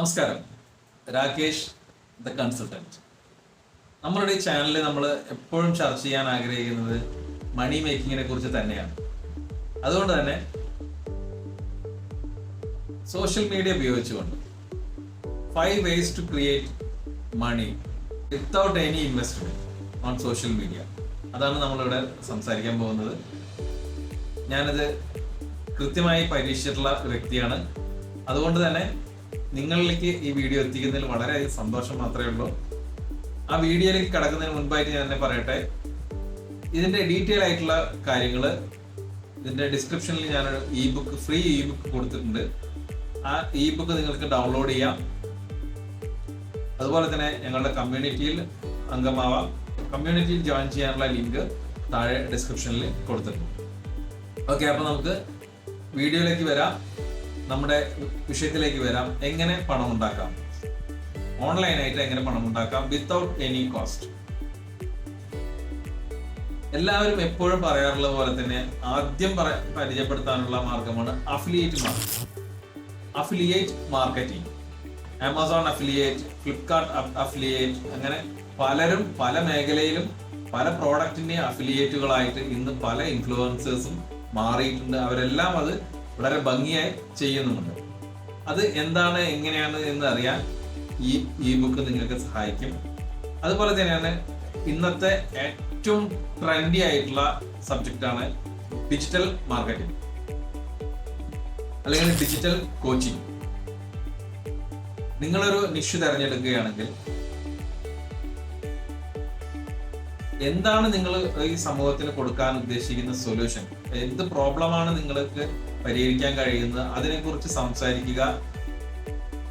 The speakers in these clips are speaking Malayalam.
നമസ്കാരം. Rakesh the consultant. നമ്മളുടെ ഈ ചാനലിൽ നമ്മൾ എപ്പോഴും ചർച്ച ചെയ്യാൻ ആഗ്രഹിക്കുന്നത് മണി മേക്കിങ്ങിനെ കുറിച്ച് തന്നെയാണ്. അതുകൊണ്ട് തന്നെ സോഷ്യൽ മീഡിയ ഉപയോഗിച്ചുകൊണ്ട് five ways to create money without any investment on social media അതാണ് നമ്മളിവിടെ സംസാരിക്കാൻ പോകുന്നത്. ഞാനത് കൃത്യമായി പരീക്ഷിച്ചിട്ടുള്ള വ്യക്തിയാണ്. അതുകൊണ്ട് തന്നെ നിങ്ങളിലേക്ക് ഈ വീഡിയോ എത്തിക്കുന്നതിൽ വളരെ സന്തോഷം മാത്രമേ ഉള്ളൂ. ആ വീഡിയോയിലേക്ക് കടക്കുന്നതിന് മുൻപായിട്ട് ഞാൻ തന്നെ പറയട്ടെ. ഇതിന്റെ ഡീറ്റെയിൽ ആയിട്ടുള്ള കാര്യങ്ങൾ ഇതിന്റെ ഡിസ്ക്രിപ്ഷനിൽ ഞാൻ E book free E book കൊടുത്തിട്ടുണ്ട്. ആ ഇ ബുക്ക് നിങ്ങൾക്ക് ഡൗൺലോഡ് ചെയ്യാം. അതുപോലെ തന്നെ ഞങ്ങളുടെ കമ്മ്യൂണിറ്റിയിൽ അംഗമാവാം. കമ്മ്യൂണിറ്റിയിൽ ജോയിൻ ചെയ്യാനുള്ള ലിങ്ക് താഴെ ഡിസ്ക്രിപ്ഷനിൽ കൊടുത്തിട്ടുണ്ട്. ഓക്കെ അപ്പൊ നമുക്ക് വീഡിയോയിലേക്ക് വരാം. നമ്മുടെ വിഷയത്തിലേക്ക് വരാം. എങ്ങനെ പണം ഉണ്ടാക്കാം ഓൺലൈനായിട്ട് എങ്ങനെ പണം ഉണ്ടാക്കാം വിത്തൗട്ട് എനി കോസ്റ്റ് എല്ലാവരും എപ്പോഴും പറയാറുള്ള പോലെ തന്നെ ആദ്യം പരിചയപ്പെടുത്താനുള്ള മാർഗമാണ് affiliate marketing affiliate marketing Amazon affiliate Flipkart affiliate അങ്ങനെ പലരും പല മേഖലയിലും പല പ്രോഡക്റ്റിന്റെ അഫിലിയേറ്റുകളായിട്ട് ഇന്ന് പല ഇൻഫ്ലുവൻസേഴ്സും മാറിയിട്ടുണ്ട്. അവരെല്ലാം അത് വളരെ ഭംഗിയായി ചെയ്യുന്നുമുണ്ട്. അത് എന്താണ് എങ്ങനെയാണ് എന്ന് അറിയാൻ ഈ ഈ ബുക്ക് നിങ്ങൾക്ക് സഹായിക്കും. അതുപോലെ തന്നെയാണ് ഇന്നത്തെ ഏറ്റവും ട്രെൻഡി ആയിട്ടുള്ള സബ്ജക്റ്റ് ആണ് ഡിജിറ്റൽ മാർക്കറ്റിംഗ് അല്ലെങ്കിൽ ഡിജിറ്റൽ കോച്ചിങ് നിങ്ങളൊരു നിഷ് തിരഞ്ഞെടുക്കുകയാണെങ്കിൽ എന്താണ് നിങ്ങൾ ഈ സമൂഹത്തിന് കൊടുക്കാൻ ഉദ്ദേശിക്കുന്ന സൊല്യൂഷൻ എന്ത് പ്രോബ്ലമാണ് നിങ്ങൾക്ക് പരിഹരിക്കാൻ കഴിയുന്നത്. അതിനെക്കുറിച്ച് സംസാരിക്കുക.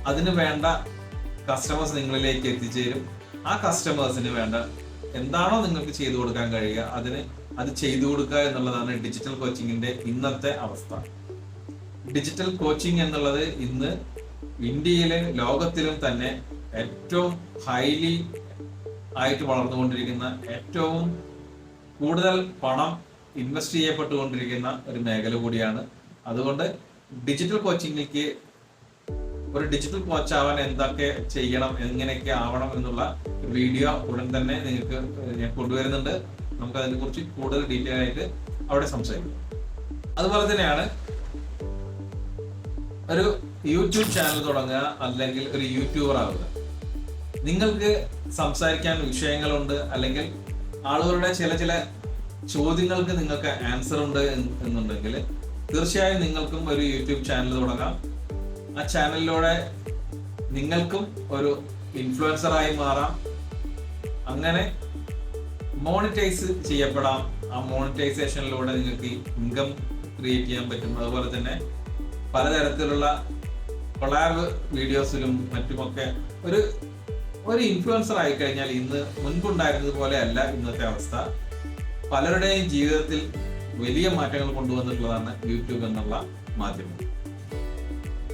അതിന് വേണ്ട കസ്റ്റമേഴ്സ് നിങ്ങളിലേക്ക് എത്തിച്ചേരും. ആ കസ്റ്റമേഴ്സിന് വേണ്ട എന്താണോ നിങ്ങൾക്ക് ചെയ്തു കൊടുക്കാൻ കഴിയുക അതിന് അത് ചെയ്തു കൊടുക്കുക എന്നുള്ളതാണ് ഡിജിറ്റൽ കോച്ചിങ്ങിന്റെ ഇന്നത്തെ അവസ്ഥ. ഡിജിറ്റൽ കോച്ചിങ് എന്നുള്ളത് ഇന്ന് ഇന്ത്യയിലും ലോകത്തിലും തന്നെ ഏറ്റവും ഹൈലി ആയിട്ട് വളർന്നുകൊണ്ടിരിക്കുന്ന ഏറ്റവും കൂടുതൽ പണം ഇൻവെസ്റ്റ് ചെയ്യപ്പെട്ടുകൊണ്ടിരിക്കുന്ന ഒരു മേഖല കൂടിയാണ് അതുകൊണ്ട് ഡിജിറ്റൽ കോച്ചിങ്ങിലേക്ക് ഒരു ഡിജിറ്റൽ കോച്ച് ആവാൻ എന്തൊക്കെ ചെയ്യണം എങ്ങനെയൊക്കെ ആവണം എന്നുള്ള വീഡിയോ ഉടൻ തന്നെ നിങ്ങൾക്ക് ഞാൻ കൊണ്ടുവരുന്നുണ്ട്. നമുക്ക് അതിനെ കുറിച്ച് കൂടുതൽ ഡീറ്റെയിൽ ആയിട്ട് അവിടെ സംസാരിക്കും. അതുപോലെ തന്നെയാണ് ഒരു യൂട്യൂബ് ചാനൽ തുടങ്ങുക അല്ലെങ്കിൽ ഒരു യൂട്യൂബർ ആവുക. നിങ്ങൾക്ക് സംസാരിക്കാൻ വിഷയങ്ങളുണ്ട് അല്ലെങ്കിൽ ആളുകളുടെ ചില ചില ചോദ്യങ്ങൾക്ക് നിങ്ങൾക്ക് ആൻസർ ഉണ്ട് എന്നുണ്ടെങ്കിൽ തീർച്ചയായും നിങ്ങൾക്കും ഒരു യൂട്യൂബ് ചാനൽ തുടങ്ങാം. ആ ചാനലിലൂടെ നിങ്ങൾക്കും ഒരു ഇൻഫ്ലുവൻസറായി മാറാം. അങ്ങനെ മോണിറ്റൈസ് ചെയ്യപ്പെടാം. ആ മോണിറ്റൈസേഷനിലൂടെ നിങ്ങൾക്ക് ഇൻകം ക്രിയേറ്റ് ചെയ്യാൻ പറ്റും. അതുപോലെ തന്നെ പലതരത്തിലുള്ള കൊളാബ് വീഡിയോസിലും മറ്റുമൊക്കെ ഒരു ഒരു ഇൻഫ്ലുവൻസർ ആയി കഴിഞ്ഞാൽ ഇന്ന് മുൻപുണ്ടായിരുന്നത് പോലെ അല്ല ഇന്നത്തെ അവസ്ഥ. പലരുടെയും ജീവിതത്തിൽ വലിയ മാറ്റങ്ങൾ കൊണ്ടുവന്നിട്ടുള്ളതാണ് യൂട്യൂബ് എന്നുള്ള മാധ്യമം.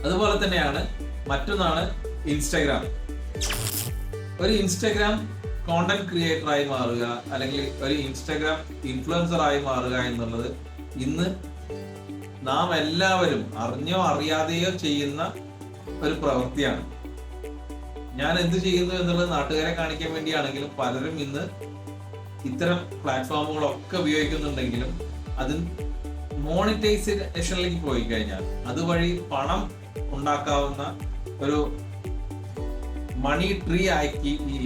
അതുപോലെ തന്നെയാണ് മറ്റൊന്നാണ് ഇൻസ്റ്റാഗ്രാം. ഒരു ഇൻസ്റ്റാഗ്രാം കോണ്ടന്റ് ക്രിയേറ്റർ ആയി മാറുക അല്ലെങ്കിൽ ഒരു ഇൻസ്റ്റാഗ്രാം ഇൻഫ്ലുവൻസർ ആയി മാറുക എന്നുള്ളത് ഇന്ന് നാം എല്ലാവരും അറിഞ്ഞോ അറിയാതെയോ ചെയ്യുന്ന ഒരു പ്രവൃത്തിയാണ്. ഞാൻ എന്ത് ചെയ്യുന്നു എന്നുള്ളത് നാട്ടുകാരെ കാണിക്കാൻ വേണ്ടിയാണെങ്കിലും പലരും ഇന്ന് ഇത്തരം പ്ലാറ്റ്ഫോമുകളൊക്കെ ഉപയോഗിക്കുന്നുണ്ടെങ്കിലും അത് മോണിറ്റൈസേഷനിലേക്ക് പോയി കഴിഞ്ഞാൽ അതുവഴി പണം ഉണ്ടാക്കാവുന്ന ഒരു മണി ട്രീ ആക്കി ഈ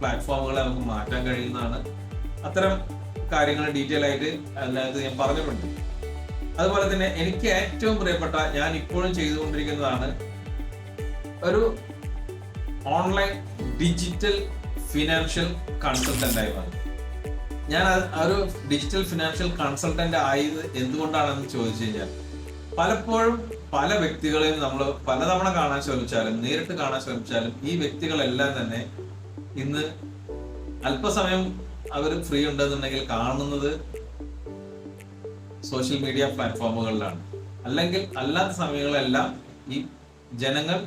പ്ലാറ്റ്ഫോമുകളെ നമുക്ക് മാറ്റാൻ കഴിയുന്നതാണ്. അത്തരം കാര്യങ്ങൾ ഡീറ്റെയിൽ ആയിട്ട് അതിനകത്ത് ഞാൻ പറഞ്ഞിട്ടുണ്ട്. അതുപോലെ തന്നെ എനിക്ക് ഏറ്റവും പ്രിയപ്പെട്ട ഞാൻ ഇപ്പോഴും ചെയ്തുകൊണ്ടിരിക്കുന്നതാണ് ഒരു ഓൺലൈൻ ഡിജിറ്റൽ ഫിനാൻഷ്യൽ കൺസൾട്ടന്റായി പറഞ്ഞു ഞാൻ ഒരു ഡിജിറ്റൽ ഫിനാൻഷ്യൽ കൺസൾട്ടന്റ് ആയത് എന്തുകൊണ്ടാണെന്ന് ചോദിച്ചു കഴിഞ്ഞാൽ പലപ്പോഴും പല വ്യക്തികളെയും നമ്മൾ പലതവണ കാണാൻ ശ്രമിച്ചാലും നേരിട്ട് കാണാൻ ശ്രമിച്ചാലും ഈ വ്യക്തികളെല്ലാം തന്നെ ഇന്ന് അല്പസമയം അവർ ഫ്രീ ഉണ്ടെന്നുണ്ടെങ്കിൽ കാണുന്നത് സോഷ്യൽ മീഡിയ പ്ലാറ്റ്ഫോമുകളിലാണ് അല്ലെങ്കിൽ അല്ലാത്ത സമയങ്ങളെല്ലാം ഈ ജനങ്ങൾ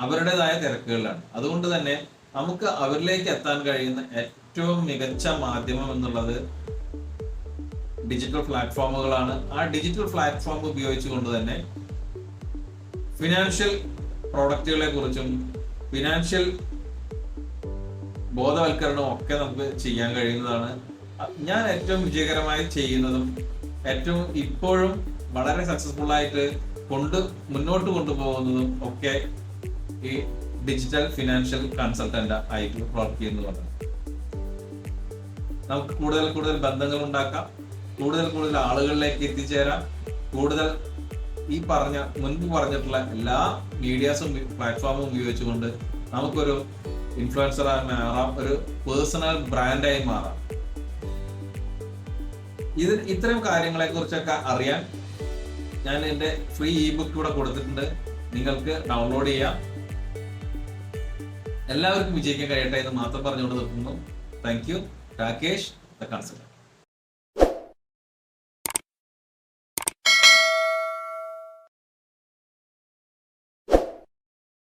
അവരുടേതായ തിരക്കുകളിലാണ്. അതുകൊണ്ട് തന്നെ നമുക്ക് അവരിലേക്ക് എത്താൻ കഴിയുന്ന ഏറ്റവും മികച്ച മാധ്യമം എന്നുള്ളത് ഡിജിറ്റൽ പ്ലാറ്റ്ഫോമുകളാണ് ആ ഡിജിറ്റൽ പ്ലാറ്റ്ഫോം ഉപയോഗിച്ചുകൊണ്ട് തന്നെ ഫിനാൻഷ്യൽ പ്രോഡക്റ്റുകളെ കുറിച്ചും ഫിനാൻഷ്യൽ ബോധവൽക്കരണവും ഒക്കെ നമുക്ക് ചെയ്യാൻ കഴിയുന്നതാണ്. ഞാൻ ഏറ്റവും വിജയകരമായി ചെയ്യുന്നതും ഏറ്റവും ഇപ്പോഴും വളരെ സക്സസ്ഫുൾ ആയിട്ട് കൊണ്ട് മുന്നോട്ട് കൊണ്ടുപോകുന്നതും ഒക്കെ ഈ ഡിജിറ്റൽ ഫിനാൻഷ്യൽ കൺസൾട്ടന്റ് ആയിട്ട് പ്രവർത്തിക്കുന്നതാണ് നമുക്ക് കൂടുതൽ കൂടുതൽ ബന്ധങ്ങൾ ഉണ്ടാക്കാം. കൂടുതൽ കൂടുതൽ ആളുകളിലേക്ക് എത്തിച്ചേരാം. കൂടുതൽ ഈ പറഞ്ഞ മുൻപ് പറഞ്ഞിട്ടുള്ള എല്ലാ മീഡിയാസും പ്ലാറ്റ്ഫോമും ഉപയോഗിച്ചുകൊണ്ട് നമുക്കൊരു ഇൻഫ്ലുവൻസറായി മാറാം. ഒരു പേഴ്സണൽ ബ്രാൻഡായി മാറാം. ഇത് ഇത്തരം കാര്യങ്ങളെ കുറിച്ചൊക്കെ അറിയാൻ ഞാൻ എന്റെ ഫ്രീ ഇ ബുക്ക് ഇവിടെ കൊടുത്തിട്ടുണ്ട്. നിങ്ങൾക്ക് ഡൗൺലോഡ് ചെയ്യാം. എല്ലാവർക്കും വിജയിക്കാൻ കഴിയട്ടെ എന്ന് മാത്രം പറഞ്ഞുകൊണ്ട് നിർത്തുന്നു. Thank you Rakesh the consultant